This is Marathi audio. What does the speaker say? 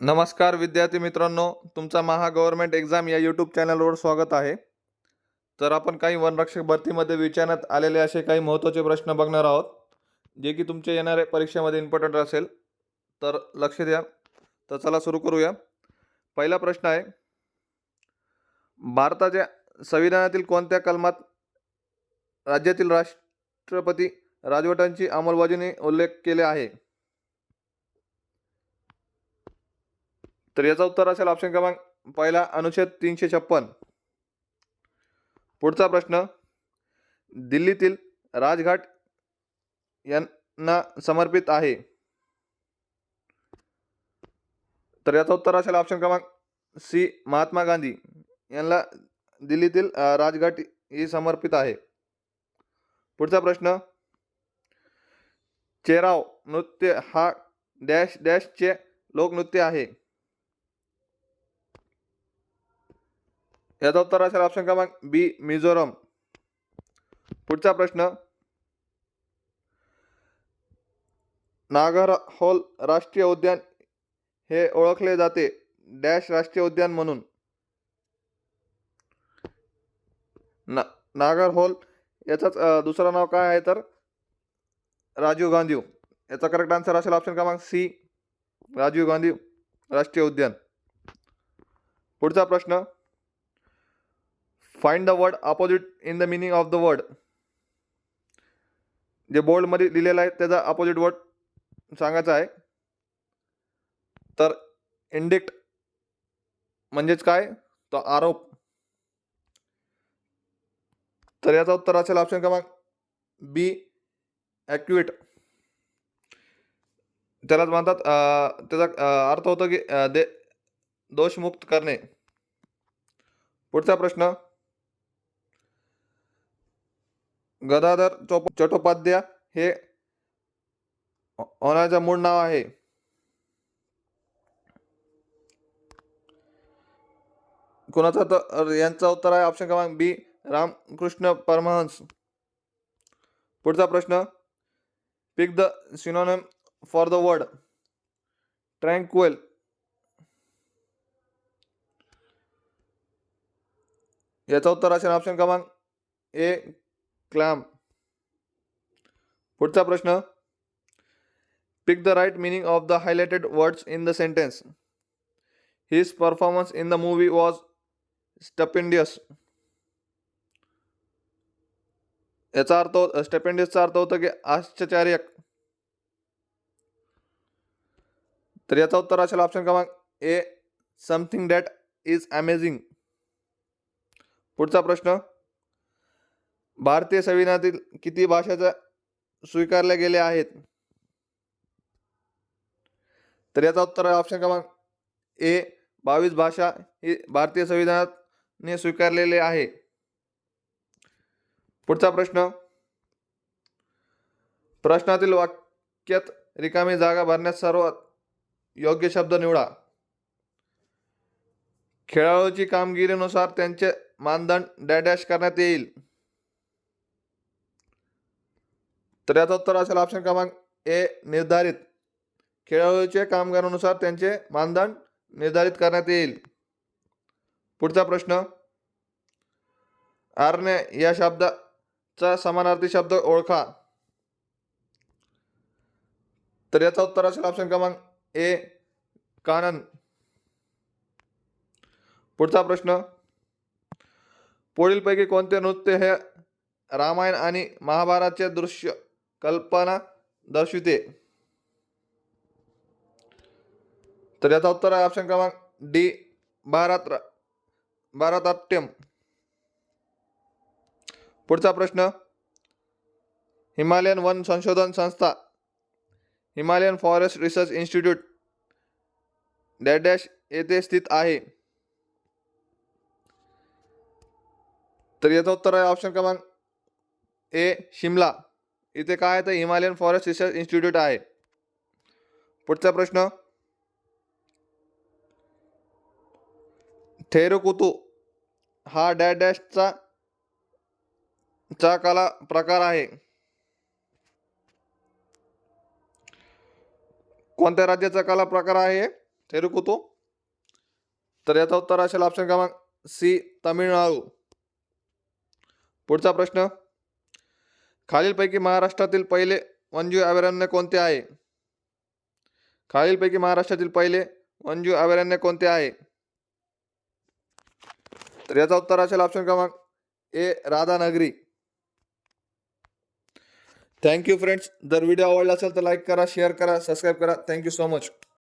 नमस्कार विद्यार्थी मित्रांनो तुमचा महा गव्हर्नमेंट एक्झाम या यूट्यूब चॅनलवर स्वागत आहे. तर आपण काही वनरक्षक भरतीमध्ये विचारण्यात आलेले असे काही महत्त्वाचे प्रश्न बघणार आहोत जे की तुमच्या येणाऱ्या परीक्षेमध्ये इम्पॉर्टंट असेल. तर लक्ष द्या. तर चला सुरू करूया. पहिला प्रश्न आहे भारताच्या संविधानातील कोणत्या कलमात राज्यातील राष्ट्रपती राजवटांची अंमलबजावणी उल्लेख केले आहे? तर याचा उत्तर असेल ऑप्शन क्रमांक पहिला अनुच्छेद तीनशे छप्पन. पुढचा प्रश्न दिल्लीतील राजघाट यांना समर्पित आहे. तर याचा उत्तर असेल ऑप्शन क्रमांक सी महात्मा गांधी यांना दिल्लीतील राजघाट ही समर्पित आहे. पुढचा प्रश्न चेराव नृत्य हा डॅश डॅशचे लोकनृत्य आहे. याचा उत्तर असेल ऑप्शन क्रमांक बी मिझोरम. पुढचा प्रश्न. नागर होल राष्ट्रीय उद्यान हे ओळखले जाते. डॅश राष्ट्रीय उद्यान म्हणून. ना नागरहोल याचाच दुसरं नाव काय आहे तर? राजीव गांधी. याचा करेक्ट आन्सर असेल ऑप्शन क्रमांक सी राजीव गांधी राष्ट्रीय उद्यान. पुढचा प्रश्न. Find the word opposite in the meaning of the word जे बोर्डमध्ये लिहिलेलं आहे त्याचा अपोजिट वर्ड सांगायचा आहे. तर इंडिक्ट म्हणजेच काय? तो आरोप. तर याचा उत्तर असेल ऑप्शन क्रमांक बी ॲक्युएट त्यालाच म्हणतात त्याचा अर्थ होतो की दे दोषमुक्त करणे. पुढचा प्रश्न गदाधर चोप चट्टोपाध्याय हे ओनाचं मूळ नाव आहे. कोणाचा तर यांचा उत्तर आहे ऑप्शन क्रमांक बी रामकृष्ण परमहंस. पुढचा प्रश्न pick the synonym for the word tranquil याचं उत्तर असेल ऑप्शन क्रमांक ए क्लॅम. पुढचा प्रश्न. Pick the right meaning of the highlighted words in the sentence his performance in the movie was stupendous याचा अर्थ स्टपेंडियसचा अर्थ होतो की आश्चर्यक तर याचा उत्तर असेल ऑप्शन क्रमांक A something that is amazing पुढचा प्रश्न. भारतीय संविधानातील किती भाषा स्वीकारल्या गेल्या आहेत? तर याचा उत्तर आहे ऑप्शन क्रमांक ए बावीस भाषा ही भारतीय संविधानाने स्वीकारलेले आहे. पुढचा प्रश्न. प्रश्नातील वाक्यात रिकामी जागा भरण्यास सर्वात योग्य शब्द निवडा. खेळाडूची कामगिरीनुसार त्यांचे मानदंड डॅडॅश करण्यात येईल. तर याचा उत्तर असेल ऑप्शन क्रमांक ए निर्धारित. खेळाडूचे कामगारानुसार त्यांचे मानदंड निर्धारित करण्यात येईल. पुढचा प्रश्न. आरणे या शब्दाचा समानार्थी शब्द ओळखा. तर याचा उत्तर असेल ऑप्शन क्रमांक ए कानन. पुढचा प्रश्न. पुढीलपैकी कोणते नृत्य हे रामायण आणि महाभारतचे दृश्य कल्पना दर्शविते. तर याचा उत्तर आहे ऑप्शन क्रमांक डी भारत भारताट्यम. पुढचा प्रश्न हिमालयन वन संशोधन संस्था Himalayan forest research institute dash dash येथे स्थित आहे. तर याचं उत्तर आहे ऑप्शन क्रमांक ए शिमला. इथे काय आहे? तर हिमालयन फॉरेस्ट रिसर्च इन्स्टिट्यूट आहे. पुढचा प्रश्न. थेरुकुतू हा डॅ डॅशचा चा कला प्रकार आहे. कोणत्या राज्याचा कला प्रकार आहे? थेरुकुतू. तर याचा उत्तर असेल ऑप्शन क्रमांक सी तामिळनाडू. पुढचा प्रश्न. खालीलपैकी महाराष्ट्रातील पहिले वन्यजीव अभयारण्य कोणते आहे? खालीलपैकी महाराष्ट्रातील पहिले वन्यजीव अभयारण्य कोणते आहे? तर याचा उत्तर असेल ऑप्शन क्रमांक A Radhanagari. Thank you friends जर व्हिडिओ आवडला असेल तर लाईक करा शेअर करा सबस्क्राईब करा. Thank you so much